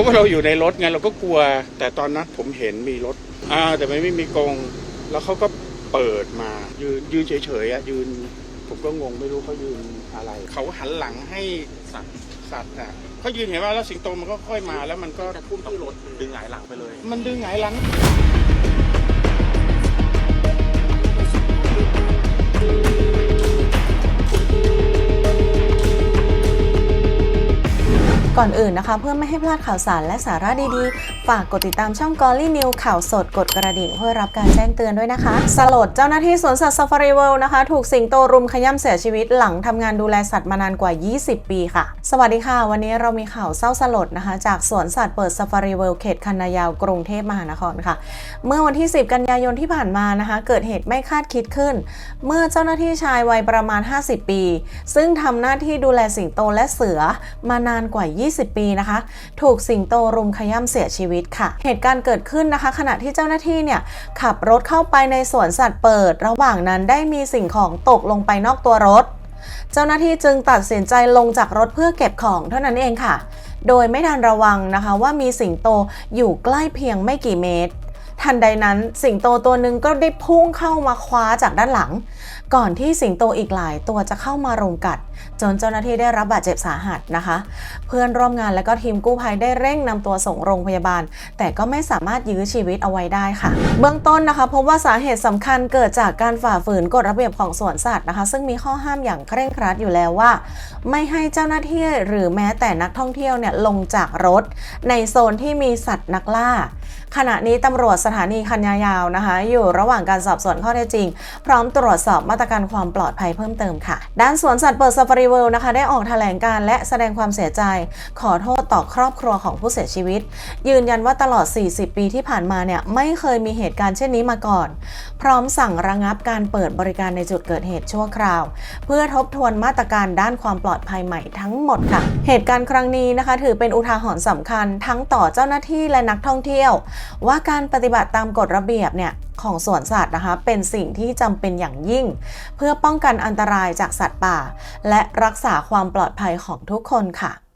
ราะว่าเราอยู่ในรถไงเราก็กลัว แต่ตอนนั้นผมเห็นมีรถอ่าแต่ไม่ไม่มีกรงแล้วเขาก็เปิดมา ยืนยืนเฉยๆอะยืน ผมก็งงไม่รู้เขายืนอะไรเขาหันหลังให้สัตว์สัตว์อะเขายืนเห็นว่าแล้วสิงโตมันก็ค่อยมาแล้วมันก็จะทุ่มที่รถดึงหงายหลังไปเลย มันดึงหงายหลัง ก่อนอื่นนะคะ เพื่อไม่ให้พลาดข่าวสารและสาระดีๆ ฝากกดติดตามช่อง g o l l y New ข่าวสดกดกระดิ่งเพื่อรับการแจ้งเตือนด้วยนะคะ สลดเจ้าหน้าที่สวนสัตว์ Safari World นะคะ ถูกสิงโตรุมขย้ำเสียชีวิตหลังทำงานดูแลสัตว์มานานกว่า 20 ปีค่ะ สวัสดีค่ะ วันนี้เรามีข่าวเศร้าสลดนะคะ จากสวนสัตว์เปิด Safari World เขตคันนายาวกรุงเทพมหานครค่ะ เมื่อวันที่ 10 กันยายนที่ผ่านมานะคะ เกิดเหตุไม่คาดคิดขึ้น เมื่อเจ้าหน้าที่ชายวัยประมาณ 50 ปี ซึ่งทำหน้าที่ดูแลสิงโตและเสือมานานกว่า20 ปีนะคะ ถูกสิงโตรุมขย่ำเสียชีวิตค่ะ เหตุการณ์เกิดขึ้นนะคะ ขณะที่เจ้าหน้าที่เนี่ยขับรถเข้าไปในสวนสัตว์เปิด ระหว่างนั้นได้มีสิ่งของตกลงไปนอกตัวรถ เจ้าหน้าที่จึงตัดสินใจลงจากรถเพื่อเก็บของเท่านั้นเองค่ะ โดยไม่ทันระวังนะคะว่ามีสิงโตอยู่ใกล้เพียงไม่กี่เมตร ทันใดนั้นสิงโตตัวหนึ่งก็ได้พุ่งเข้ามาคว้าจากด้านหลัง ก่อนที่สิงโตอีกหลายตัวจะเข้ามารุมกัด จนเจ้าหน้าที่ได้รับบาดเจ็บสาหัสนะคะ เพื่อนร่วมงานและก็ทีมกู้ภัยได้เร่งนำตัวส่งโรงพยาบาล แต่ก็ไม่สามารถยื้อชีวิตเอาไว้ได้ค่ะ เบื้องต้นนะคะพบว่าสาเหตุสำคัญเกิดจากการฝ่าฝืนกฎระเบียบของสวนสัตว์นะคะ ซึ่งมีข้อห้ามอย่างเคร่งครัดอยู่แล้วว่า ไม่ให้เจ้าหน้าที่หรือแม้แต่นักท่องเที่ยวเนี่ยลงจากรถ ในโซนที่มีสัตว์นักล่า ขณะนี้ตำรวจสถานีคันยายาวนะคะ อยู่ระหว่างการสอบสวนข้อเท็จจริง พร้อมตรวจสอบมาตรการความปลอดภัยเพิ่มเติมค่ะ ด้านสวนสัตว์เปิด Safari World นะคะได้ออกแถลงการและแสดงความเสียใจ ขอโทษต่อครอบครัวของผู้เสียชีวิต ยืนยันว่าตลอด 40 ปีที่ผ่านมาเนี่ยไม่เคยมีเหตุการณ์เช่นนี้มาก่อน พร้อมสั่งระงับการเปิดบริการในจุดเกิดเหตุชั่วคราว เพื่อทบทวนมาตรการด้านความปลอดภัยใหม่ทั้งหมดค่ะ เหตุการณ์ครั้งนี้นะคะ ถือเป็นอุทาหรณ์สำคัญทั้งต่อเจ้าหน้าที่และนักท่องเที่ยวว่าการปฏิบัติตามกฎระเบียบเนี่ยของสวนสัตว์นะคะ เป็นสิ่งที่จำเป็นอย่างยิ่ง เพื่อป้องกันอันตรายจากสัตว์ป่า และรักษาความปลอดภัยของทุกคนค่ะ